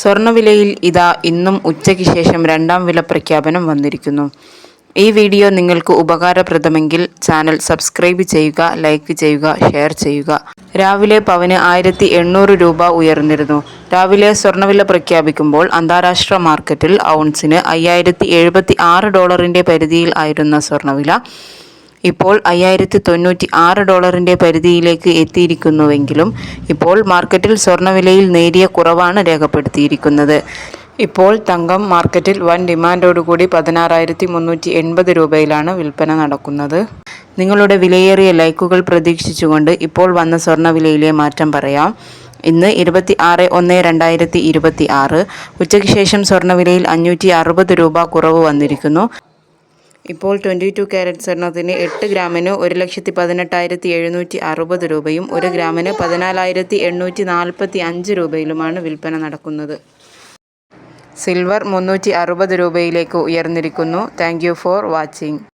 സ്വർണവിലയിൽ ഇതാ ഇന്നും ഉച്ചയ്ക്ക് ശേഷം രണ്ടാം വില പ്രഖ്യാപനം വന്നിരിക്കുന്നു. ഈ വീഡിയോ നിങ്ങൾക്ക് ഉപകാരപ്രദമെങ്കിൽ ചാനൽ സബ്സ്ക്രൈബ് ചെയ്യുക ലൈക്ക് ചെയ്യുക ഷെയർ ചെയ്യുക. രാവിലെ പവന് ആയിരത്തി എണ്ണൂറ് രൂപ ഉയർന്നിരുന്നു. രാവിലെ സ്വർണവില പ്രഖ്യാപിക്കുമ്പോൾ അന്താരാഷ്ട്ര മാർക്കറ്റിൽ ഔൺസിന് അയ്യായിരത്തി എഴുപത്തി ആറ് ഡോളറിന്റെ പരിധിയിൽ ആയിരുന്ന സ്വർണവില ഇപ്പോൾ അയ്യായിരത്തി തൊണ്ണൂറ്റി ആറ് ഡോളറിന്റെ പരിധിയിലേക്ക് എത്തിയിരിക്കുന്നുവെങ്കിലും ഇപ്പോൾ മാർക്കറ്റിൽ സ്വർണവിലയിൽ നേരിയ കുറവാണ് രേഖപ്പെടുത്തിയിരിക്കുന്നത്. ഇപ്പോൾ തങ്കം മാർക്കറ്റിൽ വൻ ഡിമാൻഡോടുകൂടി പതിനാറായിരത്തി മുന്നൂറ്റി എൺപത് രൂപയിലാണ് വിൽപ്പന നടക്കുന്നത്. നിങ്ങളുടെ വിലയേറിയ ലൈക്കുകൾ പ്രതീക്ഷിച്ചുകൊണ്ട് ഇപ്പോൾ വന്ന സ്വർണവിലയിലെ മാറ്റം പറയാം. ഇന്ന് ഇരുപത്തി ആറ് ഒന്ന് രണ്ടായിരത്തി ഇരുപത്തി ആറ് ഉച്ചയ്ക്ക് ശേഷം സ്വർണവിലയിൽ അഞ്ഞൂറ്റി അറുപത് രൂപ കുറവ് വന്നിരിക്കുന്നു. ഇപ്പോൾ ട്വന്റി ടു ക്യാരറ്റ് സ്വർണത്തിന് എട്ട് ഗ്രാമിന് ഒരു ലക്ഷത്തി പതിനെട്ടായിരത്തി എഴുന്നൂറ്റി അറുപത് രൂപയും ഒരു ഗ്രാമിന് പതിനാലായിരത്തി എണ്ണൂറ്റി നാൽപ്പത്തി അഞ്ച് രൂപയിലുമാണ് വിൽപ്പന നടക്കുന്നത്. സിൽവർ മുന്നൂറ്റി അറുപത് രൂപയിലേക്ക് ഉയർന്നിരിക്കുന്നു. Thank for watching